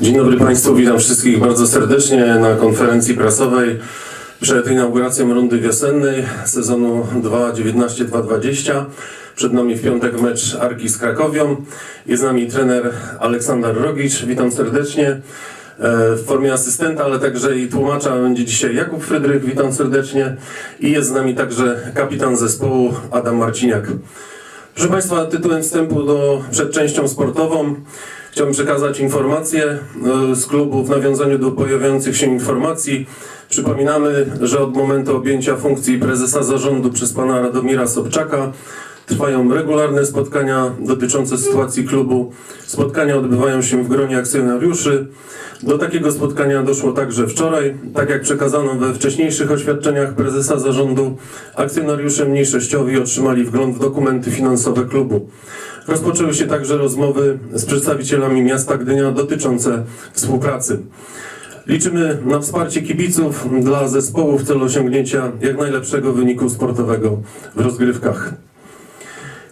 Dzień dobry Państwu, witam wszystkich bardzo serdecznie na konferencji prasowej przed inauguracją rundy wiosennej sezonu 2019-2020. Przed nami w piątek mecz Arki z Krakowią. Jest z nami trener Aleksander Rogicz, witam serdecznie. E, W formie asystenta, ale także i tłumacza będzie dzisiaj Jakub Frydrych, witam serdecznie. I jest z nami także kapitan zespołu Adam Marciniak. Proszę Państwa, tytułem wstępu do, przed częścią sportową chciałbym przekazać informacje e, z klubu w nawiązaniu do pojawiających się informacji. Przypominamy, że od momentu objęcia funkcji prezesa zarządu przez pana Radomira Sobczaka trwają regularne spotkania dotyczące sytuacji klubu. Spotkania odbywają się w gronie akcjonariuszy. Do takiego spotkania doszło także wczoraj. Tak jak przekazano we wcześniejszych oświadczeniach prezesa zarządu, akcjonariusze mniejszościowi otrzymali wgląd w dokumenty finansowe klubu. Rozpoczęły się także rozmowy z przedstawicielami miasta Gdynia dotyczące współpracy. Liczymy na wsparcie kibiców dla zespołu w celu osiągnięcia jak najlepszego wyniku sportowego w rozgrywkach.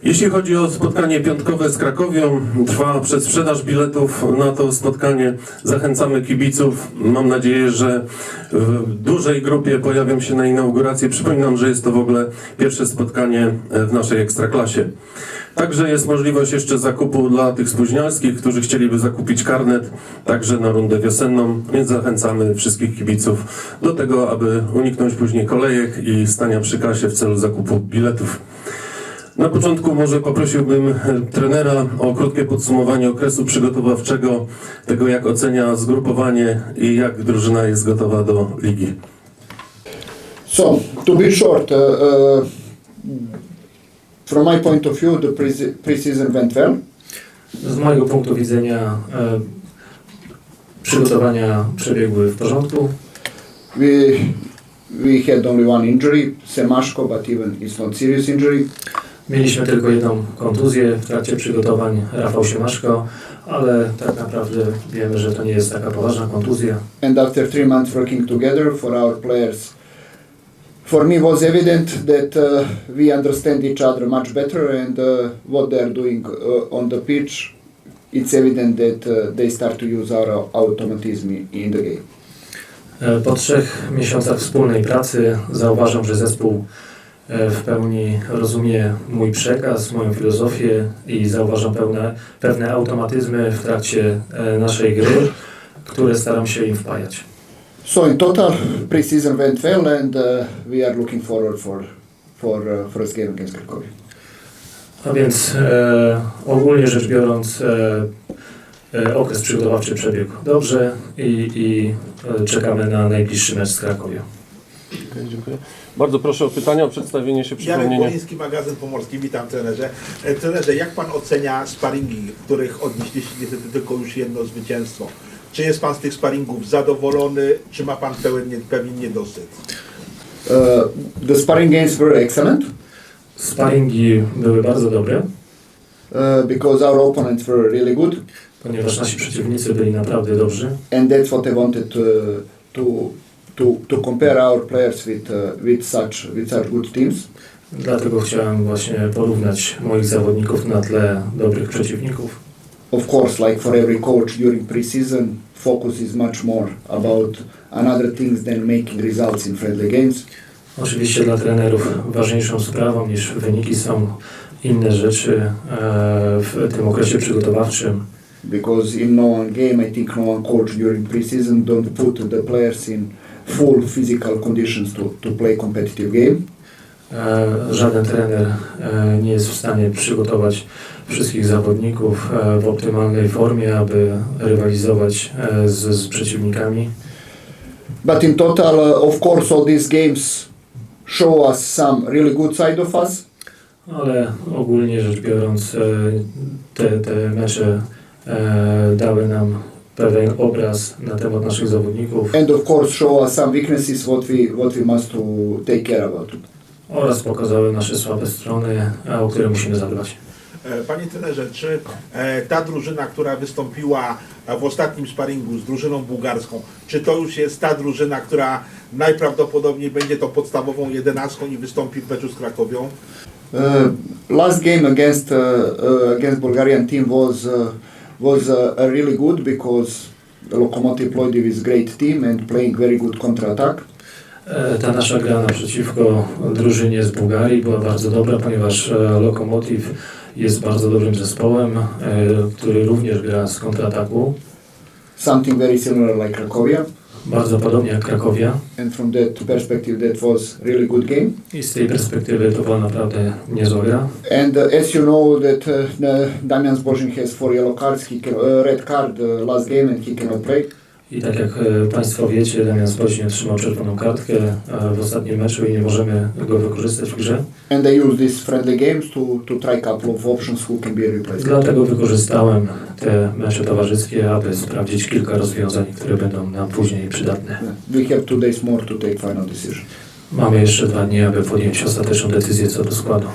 Jeśli chodzi o spotkanie piątkowe z Krakowią, trwa przedsprzedaż biletów na to spotkanie. Zachęcamy kibiców. Mam nadzieję, że w dużej grupie pojawią się na inauguracji. Przypominam, że jest to w ogóle pierwsze spotkanie w naszej ekstraklasie. Także jest możliwość jeszcze zakupu dla tych spóźnialskich, którzy chcieliby zakupić karnet, także na rundę wiosenną, więc zachęcamy wszystkich kibiców do tego, aby uniknąć później kolejek i stania przy kasie w celu zakupu biletów. Na początku może poprosiłbym trenera o krótkie podsumowanie okresu przygotowawczego, tego jak ocenia zgrupowanie i jak drużyna jest gotowa do ligi. So, to be short, uh, uh, from my point of view, the pre- pre-season went well. Z mojego punktu widzenia e, przygotowania przebiegły w porządku. We we had only one injury, Semashko, but even it's not serious injury. Mieliśmy tylko jedną kontuzję w trakcie przygotowań Rafał Siemaszko, ale tak naprawdę wiemy, że to nie jest taka poważna kontuzja. And after three months working together for our players, for me was evident that uh, we understand each other much better and uh, what they are doing uh, on the pitch. It's evident that uh, they start to use our automatism in the game. E, Po trzech miesiącach wspólnej pracy zauważam, że zespół w pełni rozumie mój przekaz, moją filozofię i zauważam pełne, pewne automatyzmy w trakcie e, naszej gry, które staram się im wpajać. So in total, pre-season went well, and uh, we are looking forward for for uh, first game against Krakow. A więc e, ogólnie rzecz biorąc, e, e, okres przygotowawczy przebiegł dobrze i, i e, czekamy na najbliższy mecz z Krakowią. Okej, dziękuję. Bardzo proszę o pytania, o przedstawienie się, Jarek przypomnienie. Poliński, magazyn pomorski, witam trenerze. E, Trenerze, jak pan ocenia sparingi, w których odnieśliście niestety tylko już jedno zwycięstwo? Czy jest pan z tych sparingów zadowolony, czy ma pan pełen, pewien niedosyt? Uh, the sparring games were excellent Sparingi były bardzo dobre, uh, because our opponents were really good, ponieważ nasi przeciwnicy byli naprawdę dobrzy. and that's what I wanted to to to, to compare our players with uh, with such with such good teams. Dlatego chciałem właśnie porównać moich zawodników na tle dobrych przeciwników. Of course, like for every coach during pre-season, focus is much more about another things than making results in friendly games. Oczywiście dla trenerów ważniejszą sprawą niż wyniki są inne rzeczy e, w tym okresie przygotowawczym. because in no one game I think no one coach during preseason don't put the players in full physical conditions to, to play competitive game. E, Żaden trener e, nie jest w stanie przygotować wszystkich zawodników e, w optymalnej formie, aby rywalizować z, z przeciwnikami. But in total, uh, of course, all these games show us some really good side of us. Ale ogólnie rzecz biorąc, te, te mecze dały nam pewien obraz na temat naszych zawodników And of course, show us some weaknesses what we what we must to take care about. oraz pokazały nasze słabe strony, a o które musimy zadbać. E, Panie trenerze, czy e, ta drużyna, która wystąpiła e, w ostatnim sparingu z drużyną bułgarską, czy to już jest ta drużyna, która najprawdopodobniej będzie to podstawową jedenastką i wystąpi w meczu z Krakowią? Uh, last game against uh, uh, against Bulgarian team was uh, was really good because Lokomotiv Plovdiv is great team and playing very good counter-attack. E, Ta nasza gra naprzeciwko drużynie z Bułgarii była bardzo dobra, ponieważ e, Lokomotiv jest bardzo dobrym zespołem, e, który również gra z kontrataku, Something very similar like Cracovia. Bardzo podobnie jak Krakowia. And from that perspective, that was really good game. I z tej perspektywy to była naprawdę niezła gra. And uh, as you know, that uh, Damian Zbożin has four yellow cards, he can, uh, red card uh, last game, and he cannot play. I tak jak e, Państwo wiecie, Damian Spoźnie otrzymał czerwoną kartkę w ostatnim meczu i nie możemy go wykorzystać w grze. And they use these friendly games to, to try couple of options who can be replaced. Dlatego wykorzystałem te mecze towarzyskie, aby sprawdzić kilka rozwiązań, które będą nam później przydatne. We have two days more to take final decision. Mamy jeszcze dwa dni, aby podjąć ostateczną decyzję co do składu.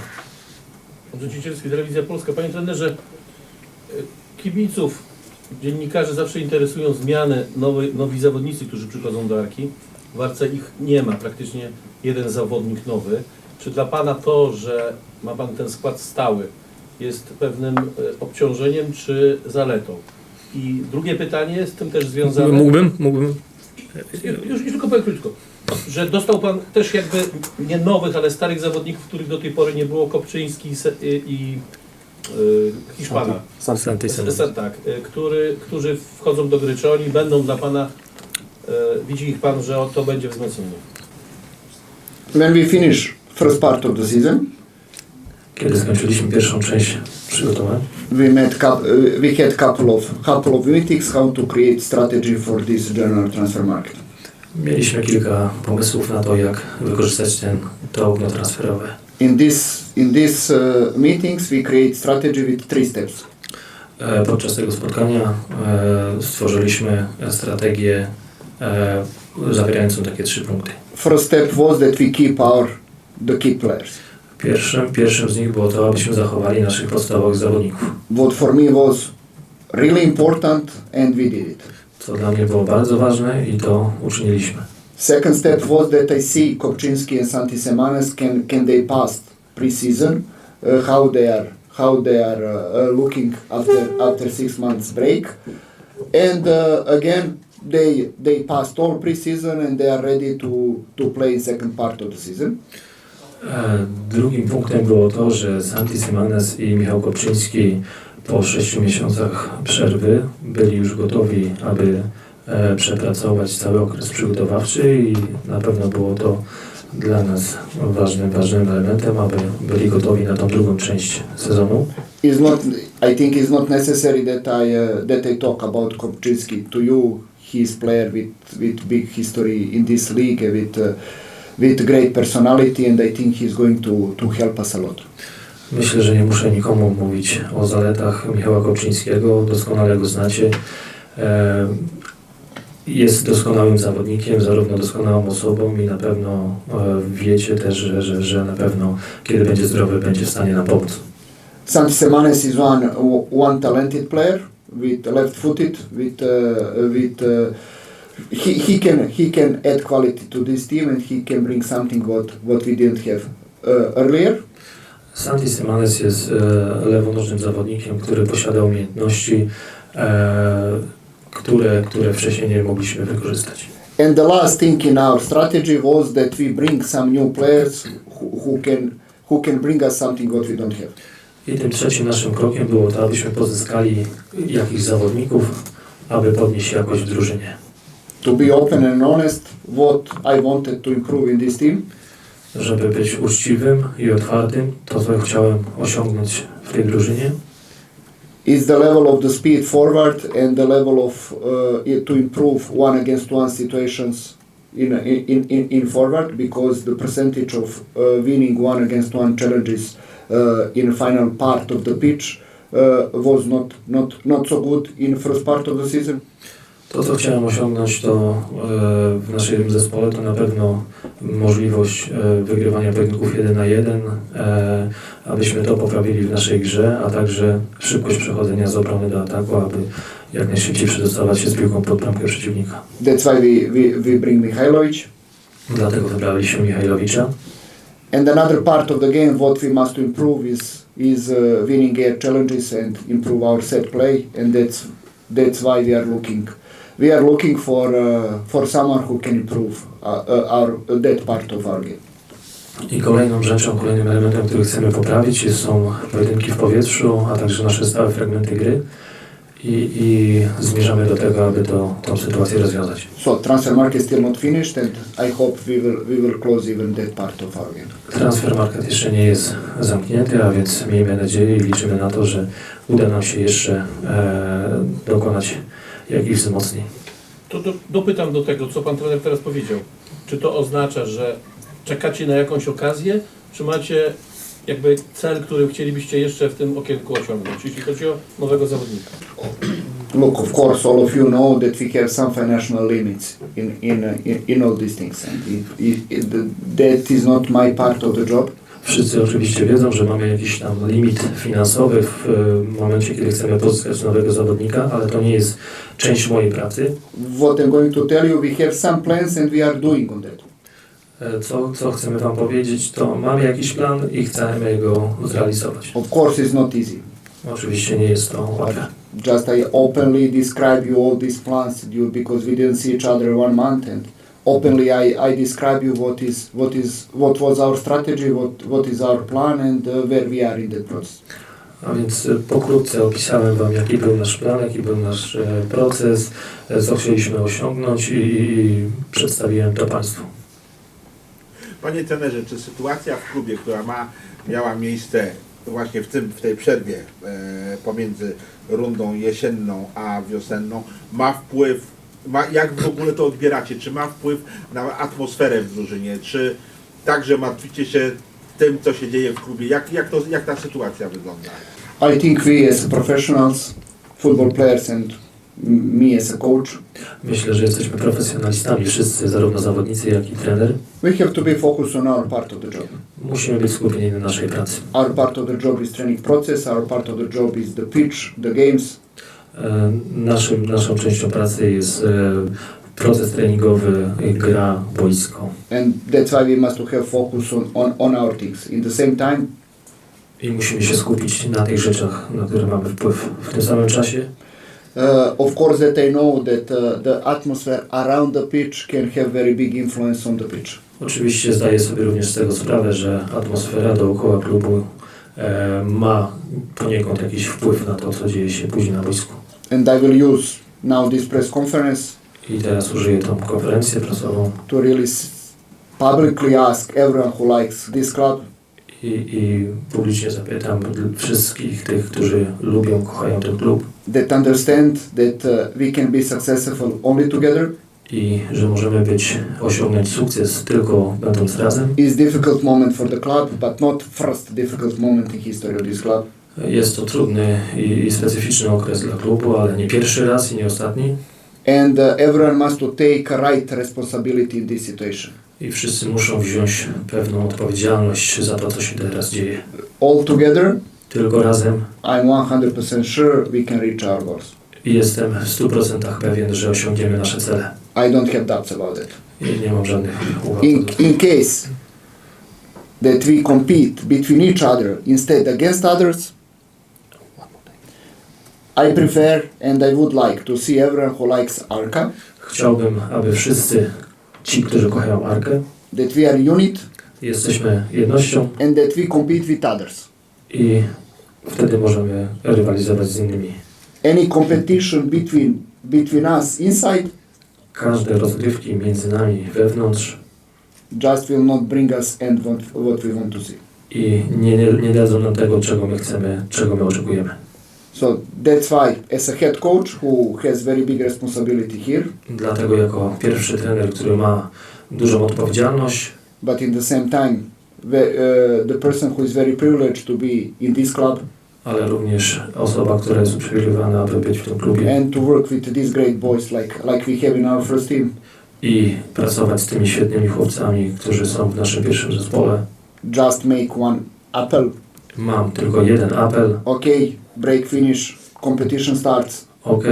Odrzucicielski Telewizja Polska. Panie trenerze, e, kibiców, dziennikarzy zawsze interesują zmiany, nowy, nowi zawodnicy, którzy przychodzą do Arki. W Arce ich nie ma, praktycznie jeden zawodnik nowy. Czy dla Pana to, że ma Pan ten skład stały, jest pewnym e, obciążeniem czy zaletą? I drugie pytanie z tym też związane. Mógłbym, mógłbym. Już, już tylko powiem krótko. Że dostał Pan też jakby nie nowych, ale starych zawodników, których do tej pory nie było, Kopczyński i, Y, Hiszpana. Santy S- tak, y, który, którzy wchodzą do gry. Czy oni będą dla Pana, y, widzi ich Pan, że to będzie wzmocnienie? When we finish first part of the season, Kiedy skończyliśmy pierwszą część przygotowań, we met coup- uh, we had couple of couple of meetings how to create strategy for this general transfer market. mieliśmy kilka pomysłów na to, jak wykorzystać ten, to okno transferowe. In this in these uh, meetings, we create strategy with three steps. E, Podczas tego spotkania e, stworzyliśmy strategię e, zawierającą takie trzy punkty. First step was that we keep our the key players. Pierwszym, pierwszym z nich było to, abyśmy zachowali naszych podstawowych zawodników. What for me was really important, and we did it. Co dla mnie było bardzo ważne i to uczyniliśmy. Second step was that I see Kopczynski and Santi Semanes can can they pass pre-season, uh, how they are how they are uh, looking after after six months break, and uh, again they they passed all pre-season and they are ready to to play in second part of the season. Drugim punktem było to, że Santi Semanes i Michał Kopczyński po sześciu miesiącach przerwy byli już gotowi, aby przepracować cały okres przygotowawczy i na pewno było to dla nas ważnym, ważnym elementem, aby byli gotowi na tą drugą część sezonu. Is not I think it's not necessary that I uh, that I talk about Kopczynski to you. He's player with with big history in this league with. Uh, with great personality, and I think he's going to, to help us a lot. Myślę, że nie muszę nikomu mówić o zaletach Michała Kopczyńskiego, doskonale go znacie. E, Jest doskonałym zawodnikiem, zarówno doskonałą osobą i na pewno e, wiecie też, że, że, że na pewno kiedy będzie zdrowy, będzie w stanie nam pomóc. Santi Semanes is one one talented player with left-footed with uh, with uh, he, he can he can add quality to this team and he can bring something what what we didn't have uh, earlier. Santi Semanes jest e, lewonożnym zawodnikiem, który posiada umiejętności, e, które, które wcześniej nie mogliśmy wykorzystać. And the last thing in our strategy was that we bring some new players who, who can who can bring us something what we don't have. I tym trzecim naszym krokiem było to, abyśmy pozyskali jakichś zawodników, aby podnieść jakość w drużynie. To be open and honest, what I wanted to improve in this team Żeby być uczciwym i otwartym, to co chciałem osiągnąć w tej drużynie, is the level of the speed forward and the level of uh, to improve one against one situations in, in, in, in forward because the percentage of uh, winning one against one challenges uh, in final part of the pitch uh, was not, not, not so good in first part of the season. To, co chciałem osiągnąć, to e, w naszym zespole to na pewno możliwość e, wygrywania pojedynków 1 na 1, e, abyśmy to poprawili w naszej grze, a także szybkość przechodzenia z obrony do ataku, aby jak najszybciej przedostawać się z piłką pod bramkę przeciwnika. That's why we, we, we bring Mihailovic. Dlatego wybraliśmy Michajlowicza. And another part of the game what we must improve is is uh, winning air challenges and improve our set play and that's that's why we are looking we are looking for uh, for someone who can improve uh, uh, our that part of our game. I kolejną rzeczą, kolejnym elementem, który chcemy poprawić są pojedynki w powietrzu, a także nasze stałe fragmenty gry. I, i zmierzamy do tego, aby to, tą sytuację rozwiązać. So transfer market still not finished, and I hope we will we will close even that part of our game. Transfer market jeszcze nie jest zamknięty, a więc miejmy nadzieję i liczymy na to, że uda nam się jeszcze e, dokonać jakichś wzmocnień. To do, dopytam do tego, co pan trener teraz powiedział. Czy to oznacza, że czekacie na jakąś okazję, czy macie jakby cel, który chcielibyście jeszcze w tym okienku osiągnąć, jeśli chodzi o nowego zawodnika? Look, of course, all of you know that we have some financial limits in in in, in all these things, and if, if the, that is not my part of the job, Wszyscy oczywiście wiedzą, że mamy jakiś tam limit finansowy w e, momencie, kiedy chcemy pozyskać nowego zawodnika, ale to nie jest część mojej pracy. what I'm going to tell you, we have some plans and we are doing on that. E, Co, co chcemy Wam powiedzieć, to mamy jakiś plan i chcemy go zrealizować. Of course, it's not easy. Oczywiście nie jest to łatwe. Just I openly describe you all these plans because we didn't see each other one month, and openly I, I describe you what is what is what was our strategy, what what is our plan, and uh, where we are in that process. A więc e, pokrótce opisałem Wam, jaki był nasz plan, jaki był nasz e, proces, e, co chcieliśmy osiągnąć i, i, i przedstawiłem to Państwu. Panie trenerze, czy sytuacja w klubie, która ma, miała miejsce właśnie w, tym, w tej przerwie e, pomiędzy rundą jesienną a wiosenną, ma wpływ, ma, jak w ogóle to odbieracie? Czy ma wpływ na atmosferę w drużynie? Czy także martwicie się tym, co się dzieje w klubie? Jak, jak, to, jak ta sytuacja wygląda? I think we as professionals, football players, and me as a coach, Myślę, że jesteśmy profesjonalistami, wszyscy, zarówno zawodnicy, jak i trener. we have to be focused on our part of the job. Musimy być skupieni na naszej pracy. Our part of the job is training process. Our part of the job is the pitch, the games, Naszym, naszą częścią pracy jest e, proces treningowy, e, gra, boisko. and that's why we must have focus on, on, on our things. In the same time, I musimy się skupić na tych rzeczach, na które mamy wpływ. W tym samym czasie uh, of course, that I know that uh, the atmosphere around the pitch can have very big influence on the pitch. Oczywiście zdaję sobie również z tego sprawę, że atmosfera dookoła klubu e, ma poniekąd jakiś wpływ na to, co dzieje się później na boisku. And I will use now this press conference I teraz użyję tą konferencję prasową to really publicly ask everyone who likes this club i, i publicznie zapytam wszystkich tych, którzy lubią, kochają ten klub that understand that uh, we can be successful only together. i że możemy być, osiągnąć sukces tylko będąc razem. It's difficult moment for the club, but not first difficult moment in history of this club. Jest to trudny i, i specyficzny okres dla klubu, ale nie pierwszy raz i nie ostatni. And uh, everyone must to take right responsibility in this situation. I wszyscy muszą wziąć pewną odpowiedzialność za to, co się teraz dzieje. All together, Tylko razem I'm 100% sure we can reach our goals. i jestem w 100% pewien, że osiągniemy nasze cele. I don't have doubts about it. I nie mam żadnych uwag. In, in case that we compete between each other instead against others, I prefer and I would like to see everyone who likes Arca Chciałbym, aby wszyscy ci, którzy kochają Arkę, that we are unit jesteśmy jednością and that we compete with others. i wtedy możemy rywalizować z innymi. Any competition between between us inside Każde rozgrywki między nami wewnątrz just will not bring us and what, what we want to see. i nie, nie, nie dadzą nam tego, czego my chcemy, czego my oczekujemy. So that's why, as a head coach who has very big responsibility here, Dlatego jako pierwszy trener, który ma dużą odpowiedzialność, but in the same time, the, uh, the person who is very privileged to be in this club ale również osoba, która jest uprzywilejowana, aby być w tym klubie and to work with these great boys like like we have in our first team. i pracować z tymi świetnymi chłopcami, którzy są w naszym pierwszym zespole. Just make one appel. Mam tylko jeden apel. Okay, break finish, competition starts. Ok,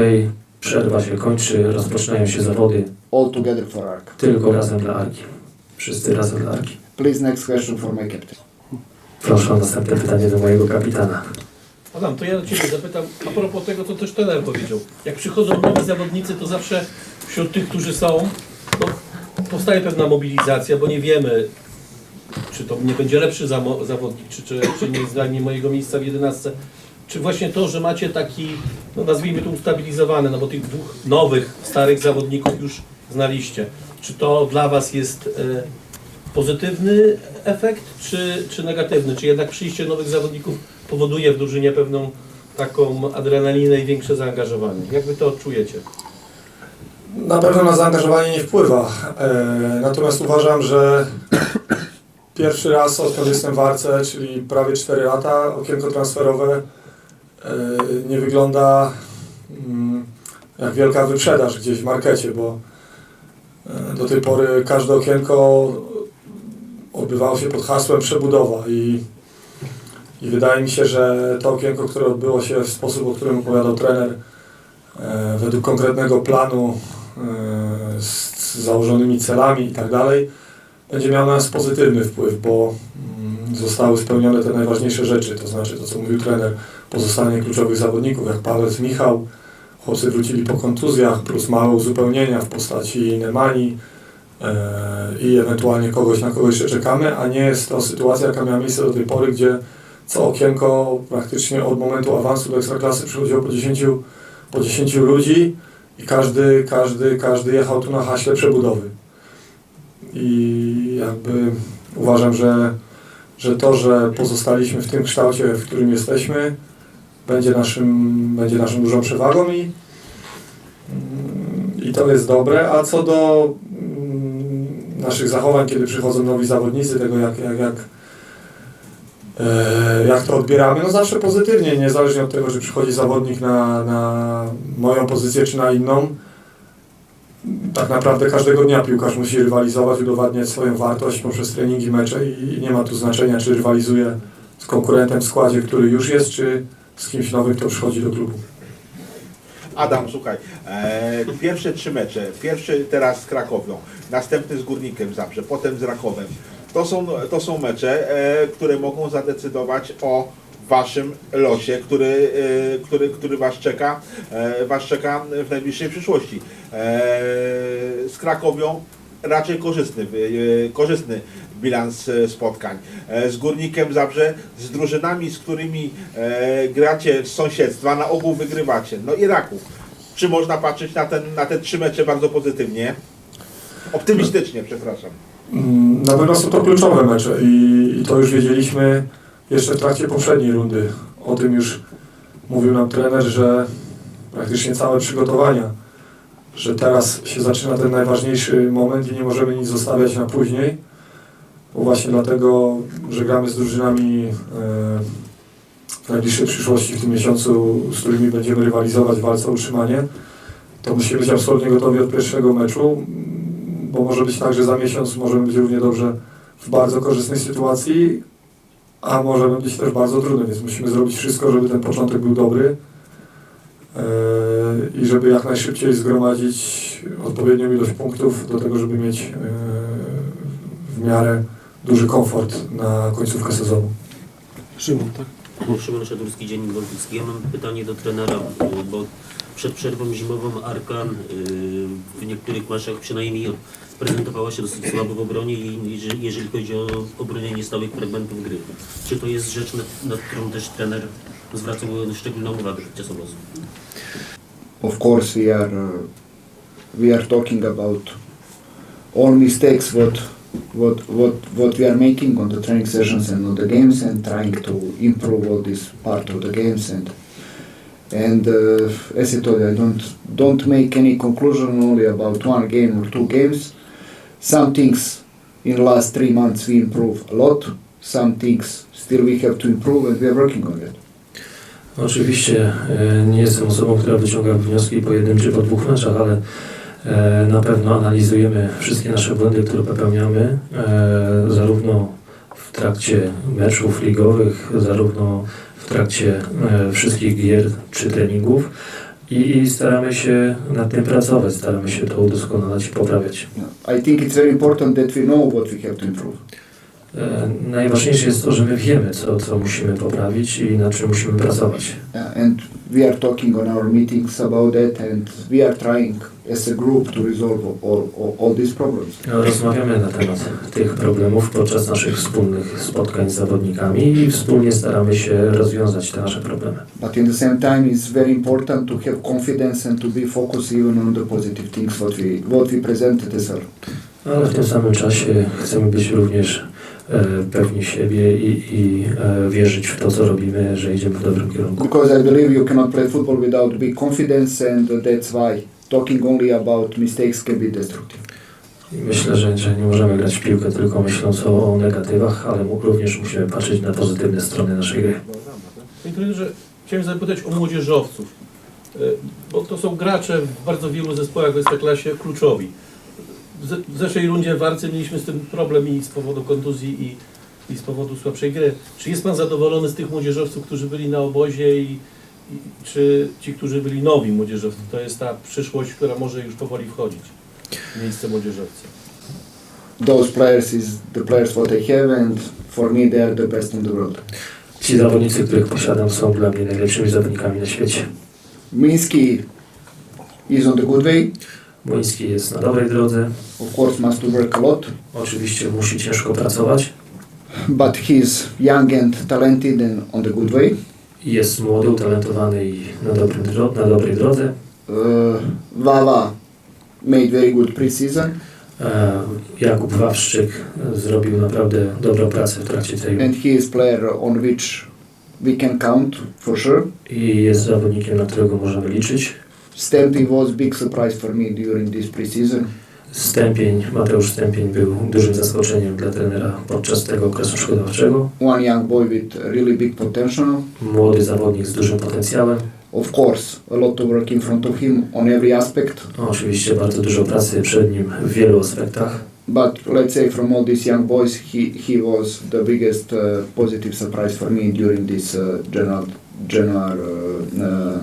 przerwa się kończy, rozpoczynają się zawody. All together for ARC. Tylko razem dla Arki. Wszyscy razem dla Arki. Please, next question for my captain. Proszę o następne pytanie do mojego kapitana. Adam, to ja do Ciebie zapytam a propos tego, co też trener powiedział. Jak przychodzą nowi zawodnicy, to zawsze wśród tych, którzy są, no, powstaje pewna mobilizacja, bo nie wiemy, czy to nie będzie lepszy zawodnik, czy, czy, czy nie zajmie mojego miejsca w 11. Czy właśnie to, że macie taki, no nazwijmy to ustabilizowany, no bo tych dwóch nowych, starych zawodników już znaliście. Czy to dla Was jest e, pozytywny efekt, czy, czy negatywny? Czy jednak przyjście nowych zawodników powoduje w drużynie pewną taką adrenalinę i większe zaangażowanie? Jak Wy to odczujecie? Na pewno na zaangażowanie nie wpływa. E, natomiast uważam, że pierwszy raz odkąd jestem w Arce, czyli prawie 4 lata, okienko transferowe nie wygląda mm, jak wielka wyprzedaż gdzieś w markecie, bo e, do tej pory każde okienko odbywało się pod hasłem przebudowa i, i wydaje mi się, że to okienko, które odbyło się w sposób, o którym opowiadał trener, e, według konkretnego planu e, z z założonymi celami i tak dalej, będzie miał na nas pozytywny wpływ, bo mm, zostały spełnione te najważniejsze rzeczy, to znaczy to, co mówił trener, pozostanie kluczowych zawodników, jak Paweł, Michał, chłopcy wrócili po kontuzjach, plus małe uzupełnienia w postaci Nemani e, i ewentualnie kogoś, na kogo jeszcze czekamy, a nie jest to sytuacja, jaka miała miejsce do tej pory, gdzie co okienko praktycznie od momentu awansu do Ekstraklasy przychodziło po 10, po 10 ludzi, i każdy, każdy, każdy jechał tu na haśle przebudowy. I jakby uważam, że, że to, że pozostaliśmy w tym kształcie, w którym jesteśmy, będzie naszym, będzie naszą dużą przewagą i, i to jest dobre. A co do mm, naszych zachowań, kiedy przychodzą nowi zawodnicy, tego jak, jak, jak, e, jak to odbieramy, no zawsze pozytywnie, niezależnie od tego, czy przychodzi zawodnik na, na moją pozycję czy na inną. Tak naprawdę każdego dnia piłkarz musi rywalizować, udowadniać swoją wartość poprzez treningi, mecze i nie ma tu znaczenia, czy rywalizuje z konkurentem w składzie, który już jest, czy z kimś nowym, kto przychodzi do klubu. Adam, słuchaj, e, pierwsze trzy mecze, pierwszy teraz z Krakowią, następny z Górnikiem Zabrze, potem z Rakowem. To są, to są mecze, e, które mogą zadecydować o waszym losie, który, e, który, który was, czeka, e, was czeka w najbliższej przyszłości. E, z Krakowią raczej korzystny, korzystny bilans spotkań. Z Górnikiem Zabrze, z drużynami, z którymi gracie z sąsiedztwa, na ogół wygrywacie. No i Raków. Czy można patrzeć na, ten, na te trzy mecze bardzo pozytywnie? Optymistycznie, przepraszam. Mm, Na pewno są to kluczowe mecze i, i to już wiedzieliśmy jeszcze w trakcie poprzedniej rundy. O tym już mówił nam trener, że praktycznie całe przygotowania, że teraz się zaczyna ten najważniejszy moment i nie możemy nic zostawiać na później. Bo właśnie dlatego, że gramy z drużynami e, w najbliższej przyszłości, w tym miesiącu, z którymi będziemy rywalizować w walce o utrzymanie, to musimy być absolutnie gotowi od pierwszego meczu, bo może być tak, że za miesiąc możemy być równie dobrze w bardzo korzystnej sytuacji, a możemy być też bardzo trudny, więc musimy zrobić wszystko, żeby ten początek był dobry e, i żeby jak najszybciej zgromadzić odpowiednią ilość punktów do tego, żeby mieć e, w miarę duży komfort na końcówkę sezonu. Szymon, tak? Szymon Szadurski, Dziennik Wolfowski. Ja mam pytanie do trenera, bo przed przerwą zimową Arkan y, w niektórych meczach przynajmniej prezentowała się dosyć słabo w obronie jeżeli- chodzi o obronienie stałych fragmentów gry. Czy to jest rzecz, nad, którą też trener zwracał szczególną uwagę podczas obozu? Of course, we are we are talking about all mistakes what what what what we are making on the training sessions and on the games and trying to improve all this part of the games and and uh, as I told you, I don't don't make any conclusion only about one game or two games. Some things in the last three months we improve a lot. Some things still we have to improve and we are working on it. Oczywiście e, nie jestem osobą, która wyciąga wnioski czy po dwóch meczach, ale e, na pewno analizujemy wszystkie nasze błędy, które popełniamy, e, zarówno w trakcie meczów ligowych, zarówno w trakcie e, wszystkich gier czy treningów i, staramy się nad tym pracować, staramy się to udoskonalać i poprawiać. I think it's very important that we know what we have to improve. E, Najważniejsze jest to, że my wiemy, co, co musimy poprawić i na czym musimy pracować. And we are talking on our meetings about that, and we are trying as a group to resolve all, all, all these problems. Rozmawiamy na temat tych problemów podczas naszych wspólnych spotkań z zawodnikami i wspólnie staramy się rozwiązać te nasze problemy. But in the same time, it's very important to have confidence and to be focused even on the positive things what we what we presented as well. Ale w tym samym czasie chcemy być również pewni siebie i, i e, wierzyć w to, co robimy, że idziemy w dobrym kierunku. Because I believe you cannot play football without big confidence, and that's why talking only about mistakes can be destructive. Myślę, że, że nie możemy grać w piłkę tylko myśląc o, negatywach, ale również musimy patrzeć na pozytywne strony naszej gry. Panie trenerze, chciałem zapytać o młodzieżowców, E, bo to są gracze w bardzo wielu zespołach w Ekstraklasie kluczowi. W ze- W zeszłej rundzie w Arce mieliśmy z tym problem i z powodu kontuzji i, i z powodu słabszej gry. Czy jest Pan zadowolony z tych młodzieżowców, którzy byli na obozie i, i czy ci, którzy byli nowi młodzieżowcy, to jest ta przyszłość, która może już powoli wchodzić w miejsce młodzieżowca? Those players is the players what I have, and for me they are the best in the world. Ci zawodnicy, których posiadam, są dla mnie najlepszymi zawodnikami na świecie. Minsky is on the good way. Młyński jest na dobrej drodze. Of course, must work a lot, Oczywiście musi ciężko pracować. but he's young and talented and on the good way. Jest młody, utalentowany i na, dobrym dro- na dobrej drodze. Uh, Vava made very good preseason, E, Jakub Wawrzyk zrobił naprawdę dobrą pracę w trakcie tej and he is player on which we can count for sure. i jest zawodnikiem, na którego możemy liczyć. Stempy was big surprise for me during this preseason. Stępień, Mateusz Stępień był dużym zaskoczeniem dla trenera podczas tego okresu przygotowawczego. One young boy with really big potential. Młody zawodnik z dużym potencjałem. Of course, a lot of work in front of him on every aspect. Oczywiście bardzo dużo pracy przed nim w wielu aspektach. But let's say from all these young boys, he, he was the biggest uh, positive surprise for me during this uh, general general uh, uh,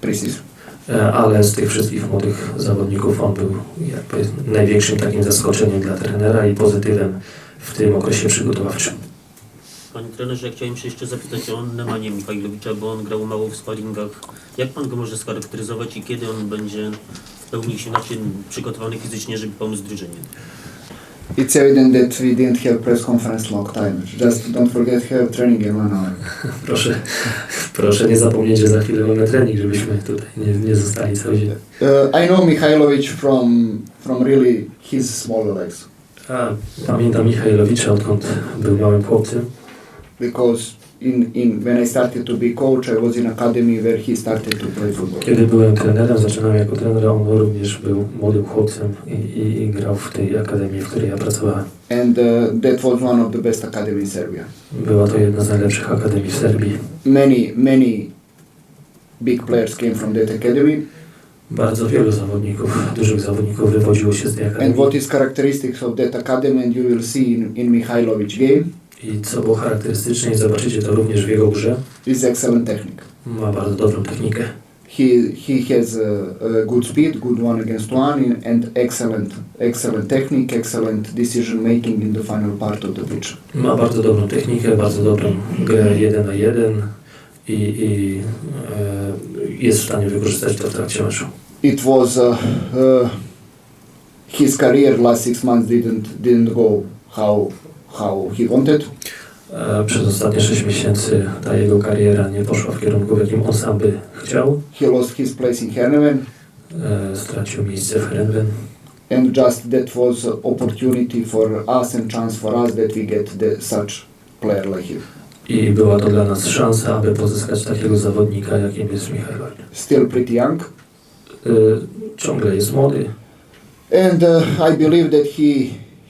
preseason. E, ale z tych wszystkich młodych zawodników on był jakby największym takim zaskoczeniem dla trenera i pozytywem w tym okresie przygotowawczym. Panie trenerze, ja chciałem się jeszcze zapytać o Nemanie Michajlowicza, bo on grał mało w sparingach. Jak Pan go może scharakteryzować i kiedy on będzie w pełni się na czym przygotowany fizycznie, żeby pomóc drużynie? It's evident that we didn't have press conference long time. Just don't forget have training in one hour. Proszę, proszę nie zapomnieć, że za chwilę mamy trening, żebyśmy tutaj nie, nie zostali cały dzień. Uh, I know Mihailovic from from really his smaller legs A, pamiętam Michajlowicza, odkąd był małym chłopcem. because in, in when I started to be coach, I was in academy where he started to play football. Kiedy byłem trenerem, zaczynałem jako trener, on również był młodym chłopcem i, i, i grał w tej akademii, w której ja pracowałem. And uh, that was one of the best academy in Serbia. Była to jedna z najlepszych akademii w Serbii. Many many big players came from that academy. Bardzo wielu zawodników, dużych zawodników wywodziło się z tej And akademii. what is characteristics of that academy, and you will see in, in Mihailovic game, I co było charakterystyczne i zobaczycie to również w jego grze, is excellent technique. ma bardzo dobrą technikę. He he has a, a good speed, good one against one, and excellent excellent technique, excellent decision making in the final part of the pitch. Ma bardzo dobrą technikę, bardzo dobrą grę jeden na jeden i, i e, jest w stanie wykorzystać to w trakcie meczu. It was uh, uh, his career last six months didn't didn't go how how he wanted. Przez ostatnie 6 miesięcy ta jego kariera nie poszła w kierunku, w jakim on sam by chciał. He lost his place in Herneven, E, Stracił miejsce w Herenven and just that was opportunity for us and chance for us that we get the, such player like him. i była to dla nas szansa, aby pozyskać takiego zawodnika, jakim jest Michał. Still pretty young, E, Ciągle jest młody, and uh, I believe that he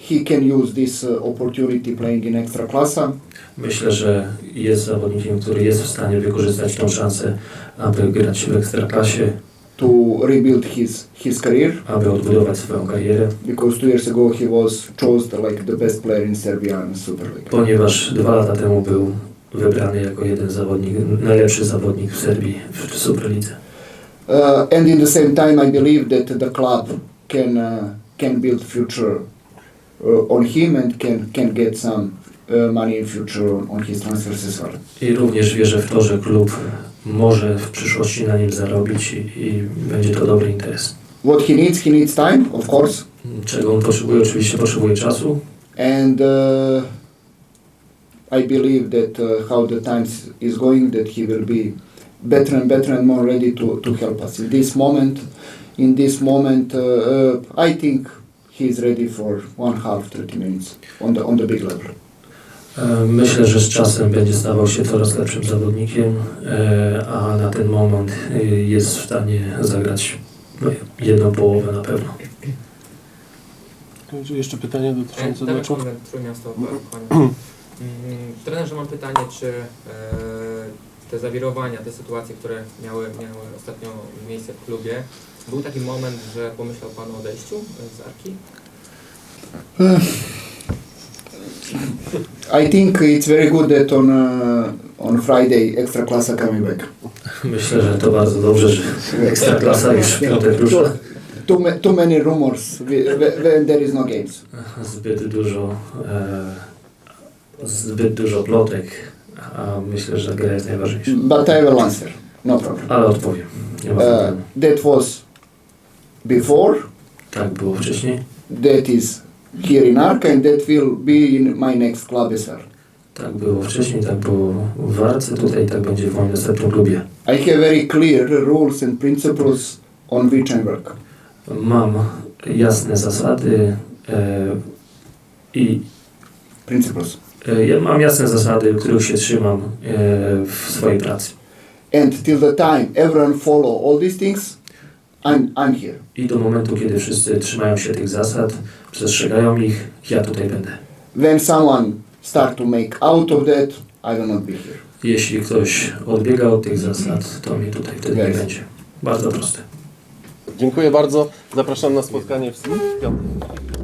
he can use this uh, opportunity playing in extra klasa. Myślę, że jest zawodnikiem, który jest w stanie wykorzystać tą szansę, aby grać w Ekstraklasie, to rebuild his his career aby odbudować swoją karierę, because two years ago he was chosen like the best player in Serbia in Super League. ponieważ dwa lata temu był wybrany jako jeden zawodnik, najlepszy zawodnik w Serbii w Superlidze. Uh, and in the same time, I believe that the club can uh, can build future on him and can can get some uh, money in future on, on his transfers as well. I również wierzę w to, że klub może w przyszłości na nim zarobić i, i będzie to dobry interes. What he needs, he needs time, of course, Czego on potrzebuje? Oczywiście potrzebuje czasu, and uh, I believe that uh, how the times is going, that he will be better and better and more ready to, to help us. In this moment, in this moment, uh, uh, I think he is ready for one half, 30 minutes on the on the big level. E, Myślę, że z czasem będzie stawał się coraz lepszym zawodnikiem, e, a na ten moment e, jest w stanie zagrać jedną połowę na pewno. Jeszcze pytanie dotyczące meczu. Konrad, Trójmiasto, kłaniam. Mm, Trenerze, mam pytanie, czy e, te zawirowania, te sytuacje, które miały, miały ostatnio miejsce w klubie, był taki moment, że pomyślał Pan o odejściu z Arki? I think it's very good that on uh, on Friday extra class are coming back. Myślę, że to bardzo dobrze, że Ekstraklasa już w piątek rusza. Too, ma- too many rumors whe- whe- when there is no games. Zbyt dużo, e, zbyt dużo plotek, a myślę, że gra jest najważniejsza. But I will answer, no problem. Ale odpowiem, nie ma Uh, problemu. that was before, Tak było wcześniej, that is here in Arca, and that will be in my next club well. tak było wcześniej, tak było w Warce, tutaj tak będzie w moim następnym klubie. I have very clear rules and principles on which I work. Mam jasne zasady e, i Principles. e, ja mam jasne zasady, których się trzymam e, w swojej pracy. And till the time everyone follow all these things, I'm, I'm here. I do momentu, kiedy wszyscy trzymają się tych zasad, przestrzegają ich, ja tutaj będę. When someone start to make out of that, I will not be here. Jeśli ktoś odbiega od tych zasad, to mnie tutaj wtedy nie Yes. będzie. Bardzo proste. Dziękuję bardzo. Zapraszam na spotkanie w piątek.